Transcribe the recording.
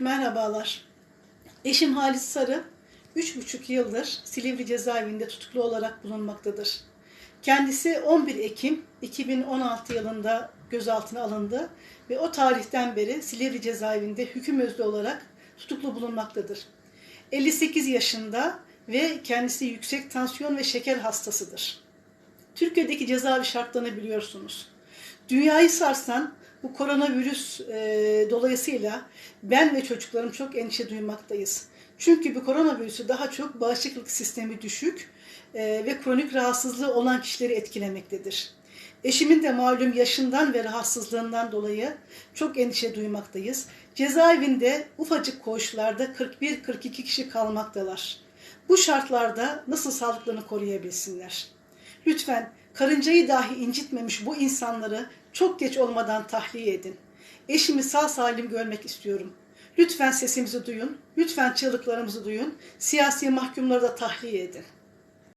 Merhabalar. Eşim Halis Sarı, üç buçuk yıldır Silivri cezaevinde tutuklu olarak bulunmaktadır. Kendisi 11 Ekim 2016 yılında gözaltına alındı ve o tarihten beri Silivri cezaevinde hüküm özlü olarak tutuklu bulunmaktadır. 58 yaşında ve kendisi yüksek tansiyon ve şeker hastasıdır. Türkiye'deki cezaevi şartlarını biliyorsunuz. Dünyayı sarsan bu koronavirüs e, dolayısıyla ben ve çocuklarım çok endişe duymaktayız. Çünkü bu koronavirüsü daha çok bağışıklık sistemi düşük e, ve kronik rahatsızlığı olan kişileri etkilemektedir. Eşimin de malum yaşından ve rahatsızlığından dolayı çok endişe duymaktayız. Cezaevinde ufacık koğuşlarda 41-42 kişi kalmaktalar. Bu şartlarda nasıl sağlıklarını koruyabilsinler? Lütfen karıncayı dahi incitmemiş bu insanları çok geç olmadan tahliye edin. Eşimi sağ salim görmek istiyorum. Lütfen sesimizi duyun, lütfen çığlıklarımızı duyun, siyasi mahkumları da tahliye edin.